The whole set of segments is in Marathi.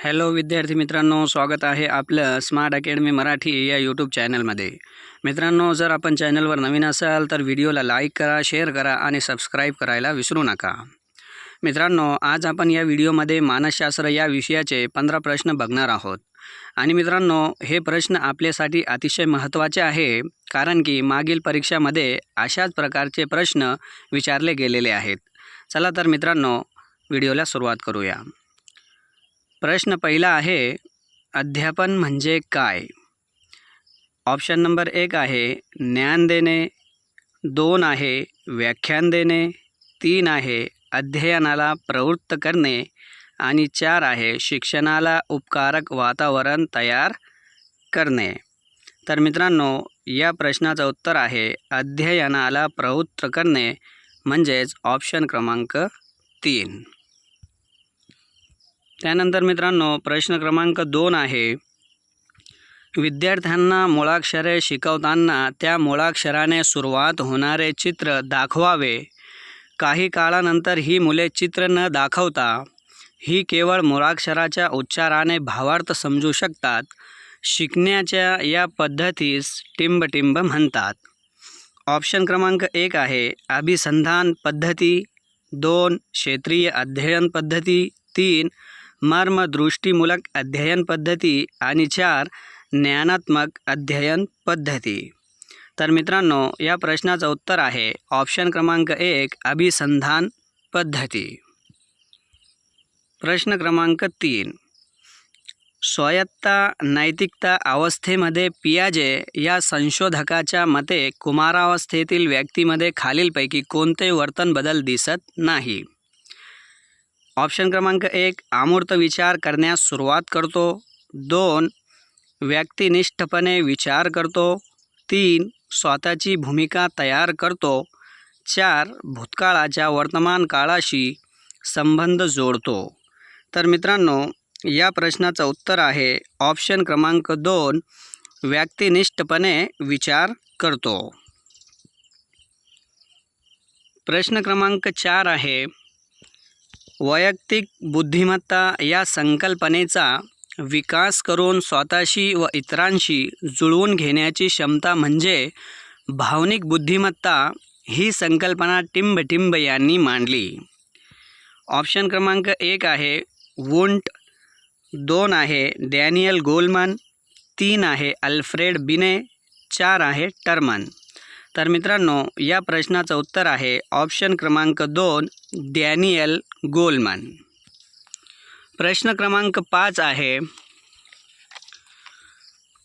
हॅलो विद्यार्थी मित्रांनो स्वागत आहे आपलं स्मार्ट अकॅडमी मराठी या यूट्यूब चॅनलमध्ये मित्रांनो जर आपण चॅनलवर नवीन असाल तर व्हिडिओला लाईक करा शेअर करा आणि सबस्क्राईब करायला विसरू नका. मित्रांनो आज आपण या व्हिडिओमध्ये मानसशास्त्र या विषयाचे पंधरा प्रश्न बघणार आहोत. आणि मित्रांनो हे प्रश्न आपल्यासाठी अतिशय महत्त्वाचे आहे कारण की मागील परीक्षामध्ये अशाच प्रकारचे प्रश्न विचारले गेलेले आहेत. चला तर मित्रांनो व्हिडिओला सुरुवात करूया. प्रश्न पहिला आहे अध्यापन म्हणजे काय? ऑप्शन नंबर एक आहे ज्ञान देणे. दोन आहे व्याख्यान देणे. तीन आहे अध्ययनाला प्रवृत्त करणे. आणि चार आहे शिक्षणाला उपकारक वातावरण तयार करणे. तर मित्रांनो या प्रश्नाचं उत्तर आहे अध्ययनाला प्रवृत्त करणे. म्हणजेच ऑप्शन क्रमांक तीन. त्यानंतर मित्रांनो प्रश्न क्रमांक दोन आहे. विद्यार्थ्यांना मुळाक्षरे शिकवताना त्या मुळाक्षराने सुरुवात होणारे चित्र दाखवावे. काही काळानंतर ही मुले चित्र न दाखवता ही केवळ मुळाक्षराच्या उच्चाराने भावार्थ समजू शकतात. शिकण्याच्या या पद्धतीस टिंबटिंब म्हणतात. ऑप्शन क्रमांक एक आहे अभिसंधान पद्धती. दोन क्षेत्रीय अध्ययन पद्धती. तीन मर्मदृष्टीमूलक अध्ययन पद्धती आणि चार ज्ञानात्मक अध्ययन पद्धती. तर मित्रांनो या प्रश्नाचं उत्तर आहे ऑप्शन क्रमांक एक अभिसंधान पद्धती. प्रश्न क्रमांक तीन स्वायत्ता नैतिकता अवस्थेमध्ये पियाजे या संशोधकाच्या मते कुमारावस्थेतील व्यक्तीमध्ये खालीलपैकी कोणते वर्तन बदल दिसत नाही? ऑप्शन क्रमांक एक अमूर्त विचार करण्यास सुरुवात करतो. दोन व्यक्तिनिष्ठपणे विचार करतो. तीन स्वतःची भूमिका तयार करतो. चार भूतकाळाच्या वर्तमान काळाशी संबंध जोडतो. तर मित्रांनो या प्रश्नाचं उत्तर आहे ऑप्शन क्रमांक दोन व्यक्तिनिष्ठपणे विचार करतो. प्रश्न क्रमांक चार आहे वैयक्तिक बुद्धिमत्ता या संकल्पनेचा विकास करून स्वतःशी व इतरांशी जुळवून घेण्याची क्षमता म्हणजे भावनिक बुद्धिमत्ता ही संकल्पना टिंबटिंब यांनी मांडली. ऑप्शन क्रमांक एक आहे वुंट दोन आहे डॅनियल गोलमन तीन आहे अल्फ्रेड बिने चार आहे टर्मन. तर मित्रांनो या प्रश्नाचं उत्तर आहे ऑप्शन क्रमांक दोन डॅनियल गोलमन. प्रश्न क्रमांक पाच आहे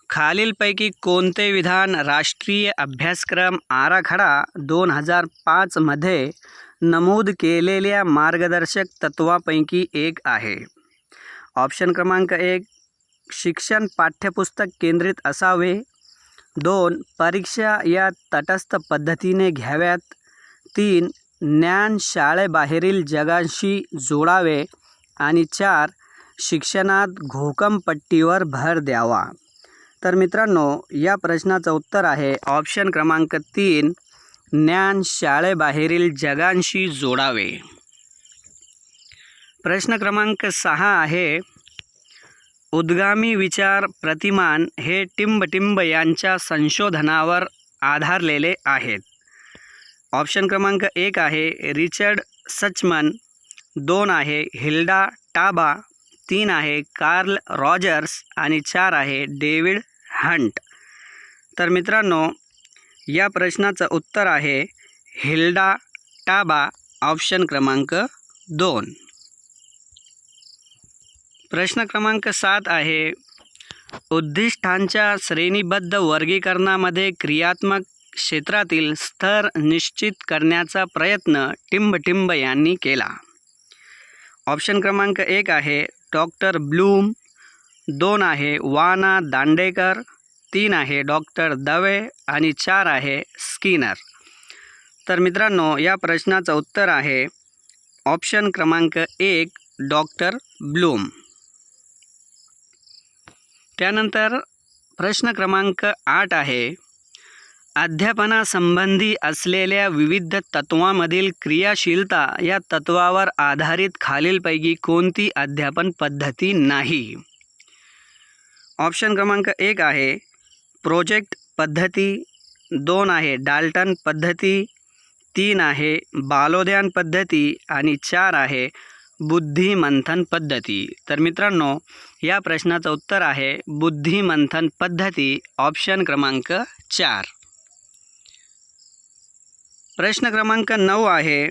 खालीलपैकी कोणते विधान राष्ट्रीय अभ्यासक्रम आराखडा दोन हजार पाचमध्ये नमूद केलेल्या मार्गदर्शक तत्वापैकी एक आहे? ऑप्शन क्रमांक एक शिक्षण पाठ्यपुस्तक केंद्रित असावे. दोन परीक्षा या तटस्थ पद्धतीने घ्याव्यात. तीन ज्ञान शाळेबाहेरील जगाशी जोडावे. आणि चार शिक्षणात घोकमपट्टीवर भर द्यावा. तर मित्रांनो या प्रश्नाचं उत्तर आहे ऑप्शन क्रमांक तीन ज्ञान शाळेबाहेरील जगांशी जोडावे. प्रश्न क्रमांक सहा आहे उद्गामी विचार प्रतिमान हे टिंबटिंब यांच्या संशोधनावर आधारलेले आहेत. ऑप्शन क्रमांक एक आहे रिचर्ड सचमन दोन आहे हिल्डा टाबा तीन आहे कार्ल रॉजर्स आणि चार आहे डेव्हिड हंट. तर मित्रांनो या प्रश्नाचं उत्तर आहे हिल्डा टाबा ऑप्शन क्रमांक दोन. प्रश्न क्रमांक सात आहे. उद्दिष्टांच्या श्रेणीबद्ध वर्गीकरणामध्ये क्रियात्मक क्षेत्रातील स्तर निश्चित करण्याचा प्रयत्न टिंबटिंब यांनी केला. ऑप्शन क्रमांक एक आहे डॉक्टर ब्लूम. दोन आहे वाना दांडेकर. तीन आहे डॉक्टर दवे. आणि चार आहे स्किनर. तर मित्रांनो या प्रश्नाचं उत्तर आहे ऑप्शन क्रमांक एक डॉक्टर ब्लूम. त्यानंतर प्रश्न क्रमांक आठ आहे. अध्यापनासंबंधी असलेल्या विविध तत्वामधील क्रियाशीलता या तत्वावर आधारित खालीलपैकी कोणती अध्यापन पद्धती नाही? ऑप्शन क्रमांक एक आहे. प्रोजेक्ट पद्धती दोन आहे. डाल्टन पद्धती तीन आहे. बालोद्यान पद्धती आणि चार आहे. बुद्धिमंथन पद्धती. तर मित्रांनो या प्रश्नाचं उत्तर आहे बुद्धिमंथन पद्धती ऑप्शन क्रमांक चार. प्रश्न क्रमांक नऊ आहे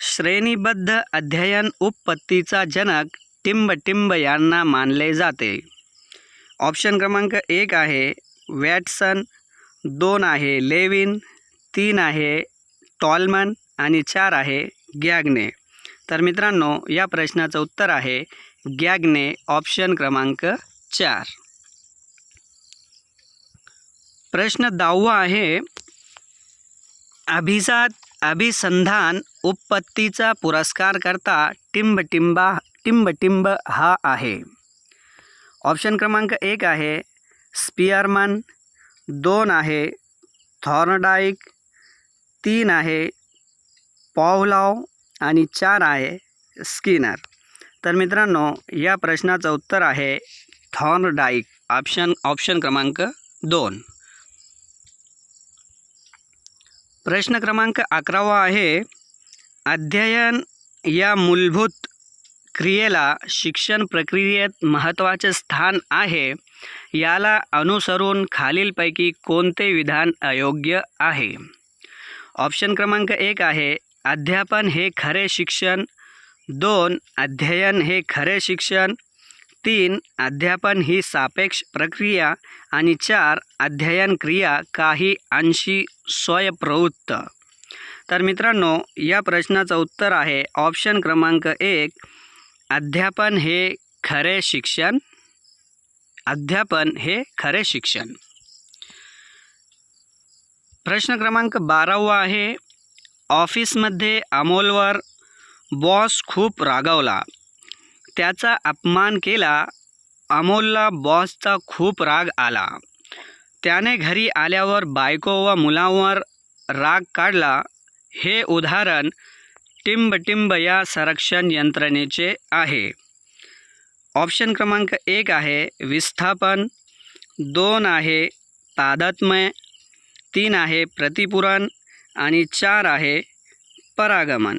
श्रेणीबद्ध अध्ययन उपपत्तीचा जनक टिंबटिंब यांना मानले जाते. ऑप्शन क्रमांक एक आहे वॅटसन दोन आहे लेविन तीन आहे टॉलमन आणि चार आहे गॅगने. तर मित्रांनो या प्रश्नाचं उत्तर आहे गॅगने ऑप्शन क्रमांक चार. प्रश्न दहावा आहे अभिजात अभिसंधान उत्पत्तीचा पुरस्कार करता टिंबटिंबा टिंबटिंब हा आहे. ऑप्शन क्रमांक एक आहे स्पियरमन दोन आहे थॉर्नडाईक तीन आहे पॉवलाव आणि चार आहे स्किनर. तर मित्रांनो या प्रश्नाचं उत्तर आहे थॉर्नडाईक ऑप्शन ऑप्शन क्रमांक दोन. प्रश्न क्रमांक अकरावा आहे अध्ययन या मूलभूत क्रियेला शिक्षण प्रक्रियेत महत्त्वाचे स्थान आहे याला अनुसरून खालीलपैकी कोणते विधान अयोग्य आहे? ऑप्शन क्रमांक एक आहे अध्यापन हे खरे शिक्षण दोन अध्ययन हे खरे शिक्षण. तीन अध्यापन ही सापेक्ष प्रक्रिया. आणि चार अध्ययन क्रिया काही अंशी स्वयंप्रवृत्त. तर मित्रांनो या प्रश्नाचं उत्तर आहे ऑप्शन क्रमांक एक अध्यापन हे खरे शिक्षण. अध्यापन हे खरे शिक्षण. प्रश्न क्रमांक बारावा आहे ऑफिसमध्ये अमोलवर बॉस खूप रागावला. त्याचा अपमान केला अमोलला बॉसचा खूप राग आला. त्याने घरी आल्यावर बायको व मुलांवर राग काढला. हे उदाहरण टिंबटिंब या संरक्षण यंत्रणेचे आहे. ऑप्शन क्रमांक एक आहे विस्थापन दोन आहे तादात्म्य तीन आहे प्रतिपुरण आणि चार आहे परागमन.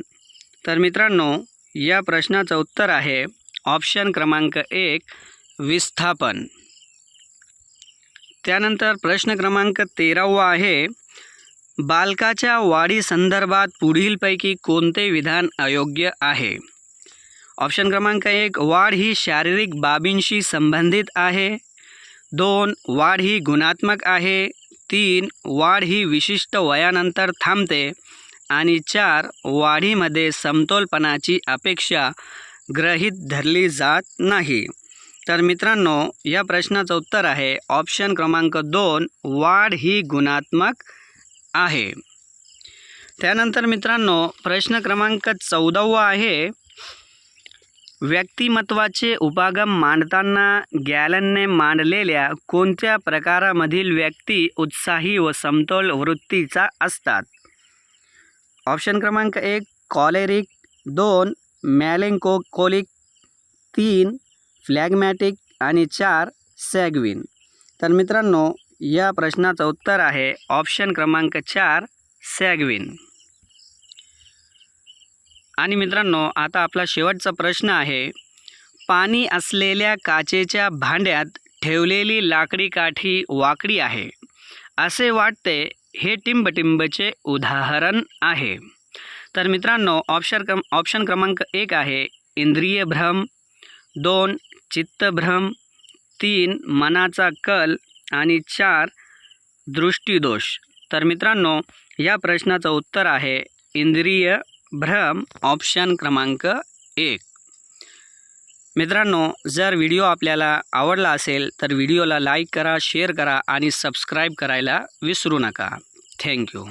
तर मित्रांनो या प्रश्नाचं उत्तर आहे ऑप्शन क्रमांक एक विस्थापन. त्यानंतर प्रश्न क्रमांक तेरावा आहे बालकाच्या वाढीसंदर्भात पुढीलपैकी कोणते विधान अयोग्य आहे? ऑप्शन क्रमांक एक वाढ ही शारीरिक बाबींशी संबंधित आहे. दोन वाढ ही गुणात्मक आहे. तीन वाढ ही विशिष्ट वयानंतर थांबते. आणि चार वाढीमध्ये समतोलपणाची अपेक्षा ग्रहित धरली जात नाही. तर मित्रांनो या प्रश्नाचं उत्तर आहे ऑप्शन क्रमांक दोन वाढ ही गुणात्मक आहे. त्यानंतर मित्रांनो प्रश्न क्रमांक चौदावा आहे. व्यक्तिमत्वाचे उपागम मांडताना गॅलनने मांडलेल्या कोणत्या प्रकारामधील व्यक्ती उत्साही व समतोल वृत्तीचा असतात? ऑप्शन क्रमांक एक कॉलेरिक. दोन मॅलेंकोकोलिक तीन फ्लॅगमॅटिक. आणि चार सॅगविन. तर मित्रांनो या प्रश्नाचं उत्तर आहे ऑप्शन क्रमांक चार सॅगविन. आणि मित्रांनो आता आपला शेवटचा प्रश्न आहे. पाणी असलेल्या काचेच्या भांड्यात ठेवलेली लाकडी काठी वाकडी आहे. असे वाटते हे टिंबटिंबचे उदाहरण आहे. तर मित्रांनो ऑप्शन क्रम ऑप्शन क्रमांक एक आहे इंद्रिय भ्रम दोन चित्तभ्रम तीन मनाचा कल आणि चार दृष्टीदोष. तर मित्रांनो या प्रश्नाचं उत्तर आहे इंद्रिय भ्रम ऑप्शन क्रमांक एक. मित्रांनो जर व्हिडिओ आपल्याला आवडला असेल तर व्हिडिओला लाईक करा शेअर करा आणि सबस्क्राईब करायला विसरू नका. थँक्यू